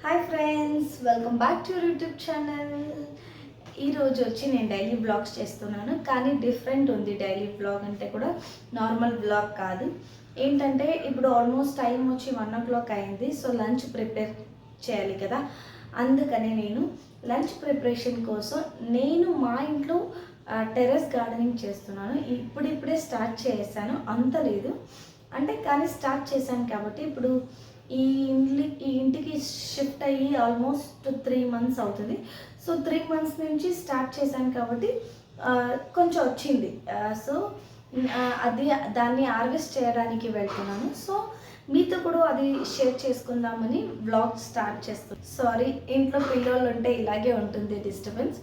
Hi friends welcome back to YouTube channel ఈరోజు వచ్చి నేను డైలీ బ్లాగ్స్ చేస్తున్నాను కానీ డిఫరెంట్ ఉంది డైలీ బ్లాగ్ అంటే కూడా నార్మల్ బ్లాగ్ కాదు. ఏంటంటే ఇప్పుడు ఆల్మోస్ట్ టైం వచ్చి వన్ ఓ క్లాక్ అయింది సో లంచ్ ప్రిపేర్ చేయాలి కదా. అందుకనే నేను లంచ్ ప్రిపరేషన్ కోసం నేను మా ఇంట్లో టెర్రస్ గార్డెనింగ్ చేస్తున్నాను. ఇప్పుడిప్పుడే స్టార్ట్ చేశాను అంత లేదు. అంటే కానీ స్టార్ట్ చేశాను కాబట్టి ఇప్పుడు ఈ ఇంటి ఈ ఇంటికి షిఫ్ట్ అయ్యి ఆల్మోస్ట్ త్రీ మంత్స్ అవుతుంది. సో త్రీ మంత్స్ నుంచి స్టార్ట్ చేశాను కాబట్టి కొంచెం వచ్చింది. సో అది దాన్ని హార్వెస్ట్ చేయడానికి వెళ్తున్నాను. సో మీతో కూడా అది షేర్ చేసుకుందామని బ్లాగ్ స్టార్ట్ చేస్తాను సారీ ఇంట్లో పిల్లలు ఉంటే ఇలాగే ఉంటుంది డిస్టర్బెన్స్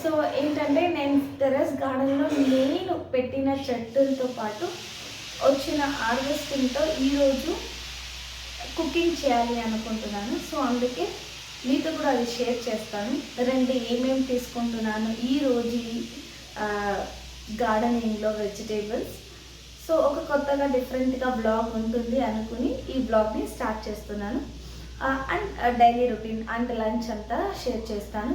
సో ఏంటంటే నేను టెరెస్ గార్డెన్లో నేను పెట్టిన చెట్టులతో పాటు వచ్చిన హార్వెస్టింగ్తో ఈరోజు కుకింగ్ చేయాలి అనుకుంటున్నాను. సో అందుకే మీతో కూడా అది షేర్ చేస్తాను. రండి ఏమేమి తీసుకుంటున్నాను ఈరోజు రోజు గార్డెనింగ్లో వెజిటేబుల్స్. సో ఒక కొత్తగా డిఫరెంట్గా బ్లాగ్ ఉంటుంది అనుకుని ఈ బ్లాగ్ని స్టార్ట్ చేస్తున్నాను. And daily routine and lunch అంతా షేర్ చేస్తాను.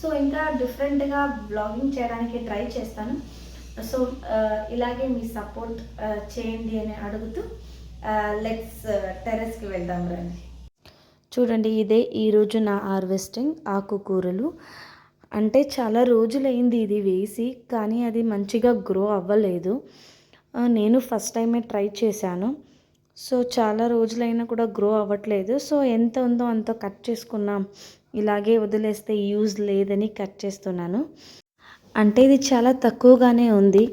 సో ఇంకా డిఫరెంట్గా బ్లాగింగ్ చేయడానికి ట్రై చేస్తాను. సో ఇలాగే మీ సపోర్ట్ చేయండి అని అడుగుతూ లెట్స్ టెరెస్కి వెళ్దాం రండి. చూడండి ఇదే ఈరోజు నా హార్వెస్టింగ్ ఆకుకూరలు అంటే చాలా రోజులైంది ఇది వేసి కానీ అది మంచిగా గ్రో అవ్వలేదు. నేను ఫస్ట్ టైమే ట్రై చేశాను. సో చాలా రోజులైనా కూడా గ్రో అవ్వట్లేదు. సో ఎంత ఉందో అంత కట్ చేసుకున్నాం. ఇలాగే వదిలేస్తే యూజ్ లేదని కట్ చేస్తున్నాను. అంటే ఇది చాలా తక్కువగానే ఉంది.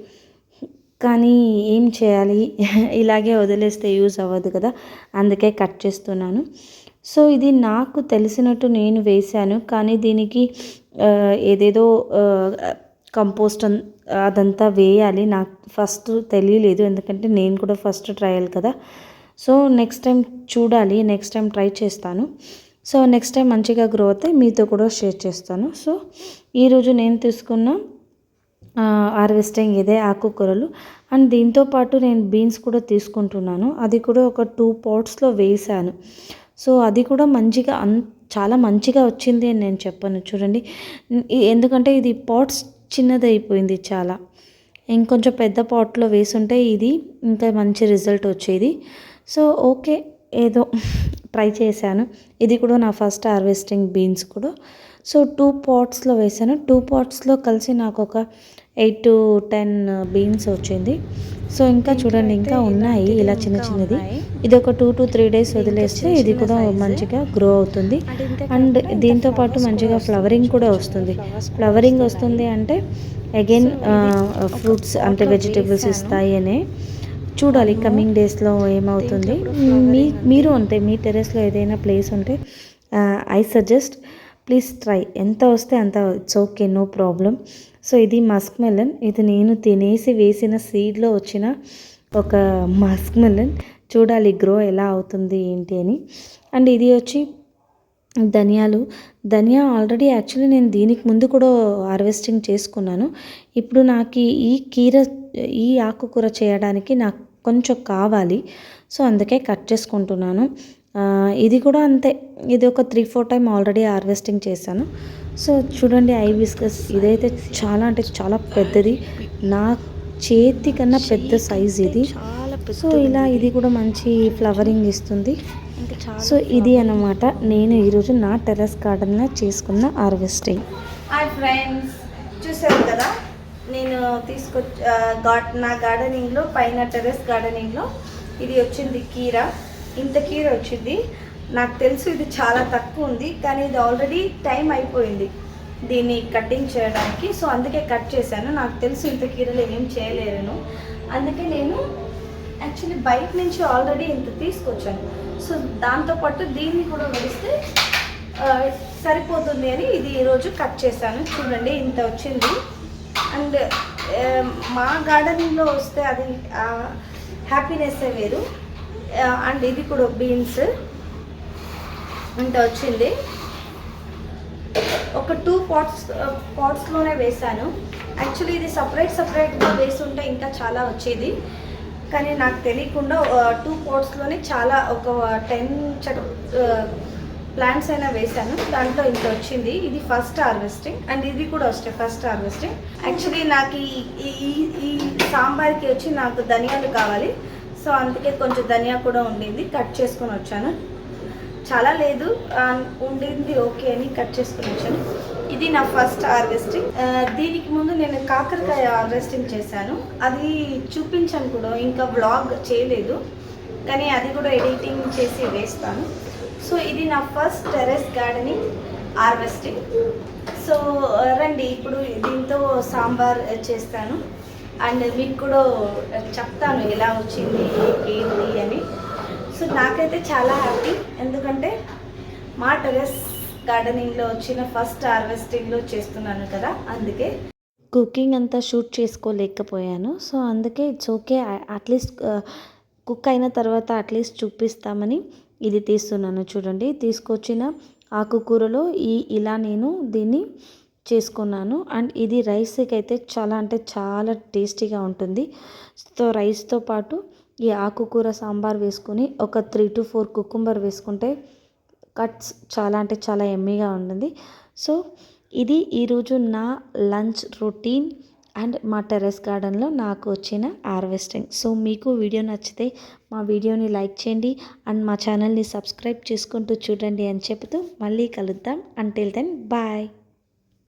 కానీ ఏం చేయాలి? ఇలాగే వదిలేస్తే యూజ్ అవ్వదు కదా? అందుకే కట్ చేస్తున్నాను. సో ఇది నాకు తెలిసినట్టు నేను వేశాను. కానీ దీనికి ఏదేదో కంపోస్ట్ అదంతా వేయాలి. నాకు ఫస్ట్ తెలియలేదు. ఎందుకంటే నేను కూడా ఫస్ట్ ట్రయల్ కదా. సో నెక్స్ట్ టైం చూడాలి. నెక్స్ట్ టైం ట్రై చేస్తాను. సో నెక్స్ట్ టైం మంచిగా గ్రో అయితే మీతో కూడా షేర్ చేస్తాను. సో ఈరోజు నేను తీసుకున్న హార్వెస్టింగ్ ఇదే ఆకుకూరలు. అండ్ దీంతో పాటు నేను బీన్స్ కూడా తీసుకుంటున్నాను. అది కూడా ఒక టూ పాట్స్లో వేసాను. సో అది కూడా మంచిగా అన్ చాలా మంచిగా వచ్చింది అని నేను చెప్పాను. చూడండి. ఎందుకంటే ఇది పాట్స్ చిన్నదైపోయింది చాలా. ఇంకొంచెం పెద్ద పాట్లో వేసుంటే ఇది ఇంకా మంచి రిజల్ట్ వచ్చేది. So okay. ఏదో ట్రై చేశాను. ఇది కూడా నా ఫస్ట్ హార్వెస్టింగ్ బీన్స్ కూడా. సో టూ పాట్స్లో వేసాను. టూ పాట్స్లో కలిసి నాకు ఒక ఎయిట్ టు టెన్ బీన్స్ వచ్చింది. సో ఇంకా చూడండి ఇంకా ఉన్నాయి. ఇలా చిన్న చిన్నది. ఇది ఒక టూ టు త్రీ డేస్ వదిలేస్తే ఇది కూడా మంచిగా గ్రో అవుతుంది. అండ్ దీంతో పాటు మంచిగా ఫ్లవరింగ్ కూడా వస్తుంది. ఫ్లవరింగ్ వస్తుంది అంటే అగైన్ ఫ్రూట్స్ అంటే వెజిటేబుల్స్ ఇస్తాయి అనే చూడాలి కమింగ్ డేస్లో ఏమవుతుంది. మీ మీరు అంతే మీ టెరెస్లో ఏదైనా ప్లేస్ ఉంటే ఐ సజెస్ట్ ప్లీజ్ ట్రై. ఎంత వస్తే అంత it's okay no problem. So ఇది మస్క్ మెలన్. ఇది నేను తినేసి వేసిన సీడ్లో వచ్చిన ఒక మస్క్ మెలన్. చూడాలి గ్రో ఎలా అవుతుంది ఏంటి అని. అండ్ ఇది వచ్చి ధనియాలు. ధనియా ఆల్రెడీ యాక్చువల్లీ నేను దీనికి ముందు కూడా హార్వెస్టింగ్ చేసుకున్నాను. ఇప్పుడు నాకు ఈ కీర ఈ ఆకుకూర చేయడానికి నాకు కొంచెం కావాలి. సో అందుకే కట్ చేసుకుంటున్నాను. ఇది కూడా అంతే. ఇది ఒక three four time already harvesting చేశాను. సో చూడండి ఐ బిస్కస్ ఇదైతే చాలా అంటే చాలా పెద్దది. నా చేతి కన్నా పెద్ద సైజ్ ఇది. సో ఇలా ఇది కూడా మంచి ఫ్లవరింగ్ ఇస్తుంది. సో ఇది అన్నమాట. నేను ఈరోజు నా టెర్రస్ గార్డెన్లో చేసుకున్న హార్వెస్టింగ్ హాయ్ ఫ్రెండ్స్ చూసారు కదా? నేను తీసుకొచ్చి నా గార్డెనింగ్లో పైన టెర్రస్ గార్డెనింగ్లో ఇది వచ్చింది కీర. ఇంత కీర వచ్చింది. నాకు తెలుసు ఇది చాలా తక్కువ ఉంది కానీ ఇది ఆల్రెడీ టైం అయిపోయింది దీన్ని కటింగ్ చేయడానికి. సో అందుకే కట్ చేశాను. నాకు తెలుసు ఇంత కీరలు ఏం చేయలేను. అందుకే నేను యాక్చువల్లీ బయట నుంచి ఆల్రెడీ ఇంత తీసుకొచ్చాను. సో దాంతోపాటు దీన్ని కూడా వేస్తే సరిపోతుంది అని ఇది ఈరోజు కట్ చేశాను. చూడండి ఇంత వచ్చింది. అండ్ మా గార్డెనింగ్లో వస్తే అది హ్యాపీనెస్ వేరు. అండ్ ఇది కూడా బీన్స్. ఇంత వచ్చింది. ఒక టూ పాట్స్ పాట్స్లోనే వేశాను. యాక్చువల్లీ ఇది సపరేట్ సపరేట్గా వేసుంటే ఇంకా చాలా వచ్చేది. కానీ నాకు తెలియకుండా టూ పాట్స్లోనే చాలా ఒక టెన్ ప్లాంట్స్ అయినా వేశాను. దాంట్లో ఇంత వచ్చింది. ఇది ఫస్ట్ హార్వెస్టింగ్ అండ్ ఇది కూడా వస్తాయి ఫస్ట్ హార్వెస్టింగ్ యాక్చువల్లీ నాకు ఈ ఈ- ఈ ఈ సాంబార్కి వచ్చి నాకు ధనియాలు కావాలి. సో అందుకే కొంచెం ధనియా కూడా ఉండింది కట్ చేసుకొని వచ్చాను. చాలా లేదు ఉండింది ఓకే అని కట్ చేసుకొని వచ్చాను. ఇది నా ఫస్ట్ హార్వెస్టింగ్. దీనికి ముందు నేను కాకరకాయ హార్వెస్టింగ్ చేశాను. అది చూపించాను కూడా ఇంకా బ్లాగ్ చేయలేదు. కానీ అది కూడా ఎడిటింగ్ చేసి వేస్తాను. సో ఇది నా first terrace gardening harvesting. So రండి ఇప్పుడు దీంతో సాంబార్ చేస్తాను. అండ్ మీకు కూడా చెప్తాను ఎలా వచ్చింది ఏంటి అని. సో నాకైతే చాలా హ్యాపీ. ఎందుకంటే మా టెరెస్ గార్డెనింగ్లో వచ్చిన ఫస్ట్ హార్వెస్టింగ్లో చేస్తున్నాను కదా అందుకే. కుకింగ్ అంతా షూట్ చేసుకోలేకపోయాను. సో అందుకే it's okay. At least cook అయిన తర్వాత అట్లీస్ట్ చూపిస్తామని ఇది తీస్తున్నాను చూడండి. తీసుకొచ్చిన ఆకుకూరలో ఈ ఇలా నేను దీన్ని చేసుకున్నాను. అండ్ ఇది రైస్కి అయితే చాలా అంటే చాలా టేస్టీగా ఉంటుంది. సో రైస్తో పాటు ఈ ఆకుకూర సాంబార్ వేసుకొని ఒక త్రీ టు ఫోర్ కుకుంబర్ వేసుకుంటే కట్స్ చాలా అంటే చాలా ఎమ్మీగా ఉంటుంది. సో ఇది ఈరోజు నా లంచ్ రొటీన్ అండ్ మా టెర్రస్ గార్డెన్లో నాకు వచ్చిన హార్వెస్టింగ్. సో మీకు వీడియో నచ్చితే మా వీడియోని లైక్ చేయండి అండ్ మా ఛానల్ని సబ్స్క్రైబ్ చేసుకుంటూ చూడండి అని చెబుతూ మళ్ళీ కలుద్దాం. Until then bye.